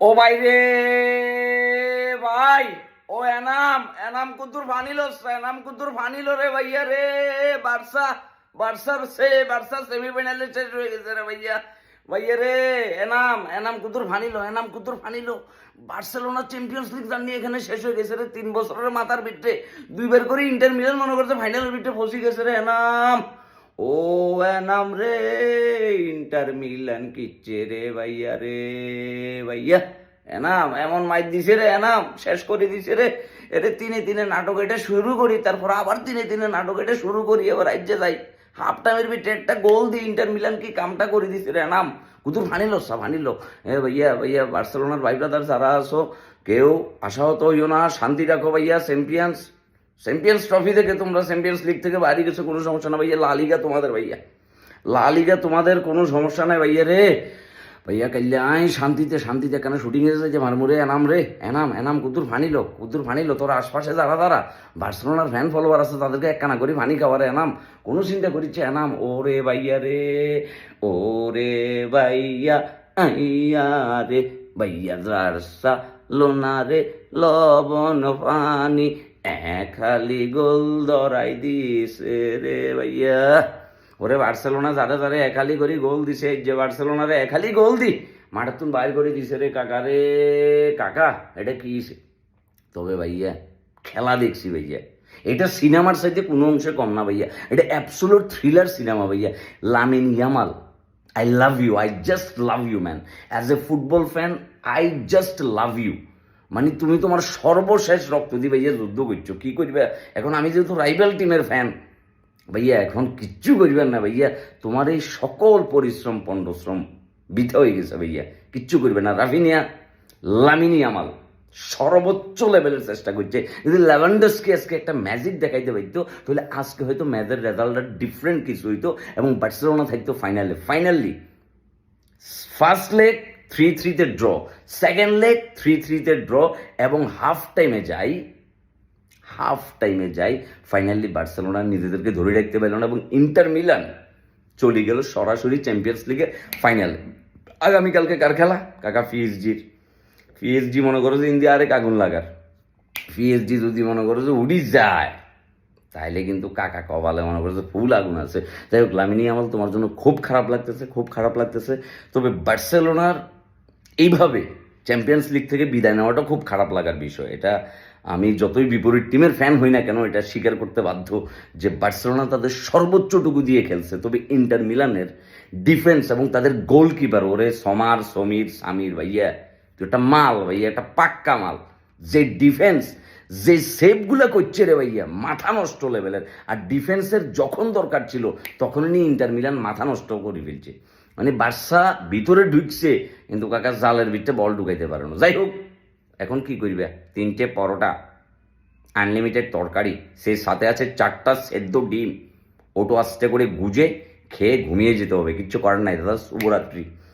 ও ভাই রে, ভাই, ও এনাম এনাম কুতুর ফানিলো এনাম কুতুর ফানিলো রে ভাইয়া রে, বার্সা, বার্সার সে বার্সা সেমিফাইনালে শেষ হয়ে গেছে রে ভাইয়া। ভাইয়া রে, এনাম এনাম কুতুর ফানিলো এনাম কুতুর ফানিলো বার্সেলোনা চ্যাম্পিয়ন্স লিগ জানি এখানে শেষ হয়ে গেছে রে, তিন বছরের মাথার বিটে। দুইবার করে ইন্টার মিলান মনে করছে ফাইনালের বিটে ফসি গেছে রে, এনাম। ও এনাম রে ইন্টার মিলান কিচ্ছে রে ভাইয়া রে ভাইয়া। এনাম, এমন মাইর দিছে রে, এনাম, শেষ করে দিছে রে। এরে তিনে তিনে নাটক এটা শুরু করি, তারপর আবার তিনে তিনে নাটক এটা শুরু করি, এবার রাজ্যে যাই। হাফ টাইমের ভিতরে একটা গোল দিয়ে ইন্টার মিলান কি কামটা করে দিছে রে, এনাম। কুতুর ফানিল সা ফানিল এ ভাইয়া ভাইয়া, বার্সেলোনার ভাই ব্রাদার, যারা আছো, কেউ আশাহত হইও না, শান্তি রাখো ভাইয়া চ্যাম্পিয়ন্স চ্যাম্পিয়ন্স ট্রফি থেকে তোমরা চ্যাম্পিয়ন্স লিগ থেকে বাইরে গেছো, কোনো সমস্যা না ভাইয়া। লা লিগা তোমাদের ভাইয়া। লা লিগা তোমাদের কোনো সমস্যা নাই ভাইয়া রে। ভাইয়া কাল্লে আই শান্তিতে শান্তিতে। কেন শুটিং এসেছে যে মারমুরে? এনাম রে, এনাম এনাম, কুতুর ফানিল কুতুর ফানিল তোর আশপাশে যারা যারা, বার্সেলোনার ফ্যান ফলোয়ার আছে, তাদেরকে একখানা করি ফানি খাওয়ারে, এনাম। কোনো চিন্তা করিচ্ছে, এনাম। ওরে ভাইয়া রে, ওরে ভাইয়া, আইয়া রে। ভাইয়া রারসা লোনা রে, লবণ পানি খালি গোল দরাই দিছে রে ভাইয়া। ওরে বার্সেলোনা যারা যারা একালি করে গোল দিছে যে বার্সেলোনারে একালি গোল দি মাঠের তুন বাইর করে দিছে রে কাকা রে, কাকা, এটা কি তবে ভাইয়া, খেলা দেখছি ভাইয়া। এটা সিনেমার সাথে কোনো অংশে কম না ভাইয়া। এটা অ্যাবসোলুট থ্রিলার সিনেমা ভাইয়া। Lamine Yamal I love you I just love you man as a football fan I just love you মানে তুমি তোমার সর্বশেষ রক্ত দিয়ে ভাইয়া যুদ্ধ করছ, কি করবে? এখন আমি যেহেতু রাইভাল টিমের ফ্যান ভাইয়া, এখন কিচ্ছু করবেন না, ভাইয়া। তোমার এই সকল পরিশ্রম পণ্ডশ্রম বৃথা হয়ে গেছে, ভাইয়া। কিচ্ছু করবে না। রাফিনিয়া, লামিনি আমাল, সর্বোচ্চ লেভেলের চেষ্টা করছে। যদি ল্যাভেন্ডার্সকে আজকে একটা ম্যাজিক দেখাইতে পারতো, তাহলে আজকে হয়তো ম্যাচের রেজাল্টটা ডিফারেন্ট কিছু হইতো এবং বার্সেলোনা থাকতো ফাইনালে ফাইনালি ফার্স্ট লেগ থ্রি থ্রিতে ড্র সেকেন্ড লেগ থ্রি থ্রিতে ড্র এবং হাফ টাইমে যাই হাফ টাইমে যাই ফাইনালি বার্সেলোনা নিজেদেরকে ধরে রাখতে পারল না এবং ইন্টার মিলান চলে গেল সরাসরি চ্যাম্পিয়ন্স লিগের ফাইনালে আগামীকালকে কার খেলা? কাকা পিএসজির পিএসজি মনে করো যে ইন্ডিয়া আরেক আগুন লাগার। পিএসজি যদি মনে করো যে উড়ি যায়, তাইলে কিন্তু কাকা কবালে মনে করছে ফুল আগুন আছে। যাই হোক লামিনী আমল তোমার জন্য খুব খারাপ লাগতেছে, খুব খারাপ লাগতেছে। তবে বার্সেলোনার এইভাবে চ্যাম্পিয়ন্স লিগ থেকে বিদায় নেওয়াটা খুব খারাপ লাগার বিষয়। এটা আমি যতই বিপরীত টিমের ফ্যান হই না কেন, এটা স্বীকার করতে বাধ্য যে বার্সেলোনা তাদের সর্বোচ্চটুকু দিয়ে খেলছে। তবে ইন্টার মিলানের ডিফেন্স এবং তাদের গোলকিপার ওরে সমার, সমীর, সামির ভাইয়া একটা মাল ভাইয়া, একটা পাক্কা মাল। যে ডিফেন্স যে সেভগুলো করছে রে ভাইয়া, মাথা নষ্ট লেভেলের আর ডিফেন্সের যখন দরকার ছিল, তখনই ইন্টার মিলান মাথা নষ্ট করে ফেলছে। মানে বার্সা ভিতরে ঢুকছে, কিন্তু কাকা জালের ভিতরে বল ঢুকাইতে পারে না। যাই হোক, এখন কি করবে? তিনটে পরোটা আনলিমিটেড তরকারি, সে সাথে আছে চারটা সেদ্ধ ডিম। ওটো আস্তে করে গুজে খেয়ে ঘুমিয়ে যেতে হবে, কিচ্ছু করার নাই দাদা, শুভরাত্রি।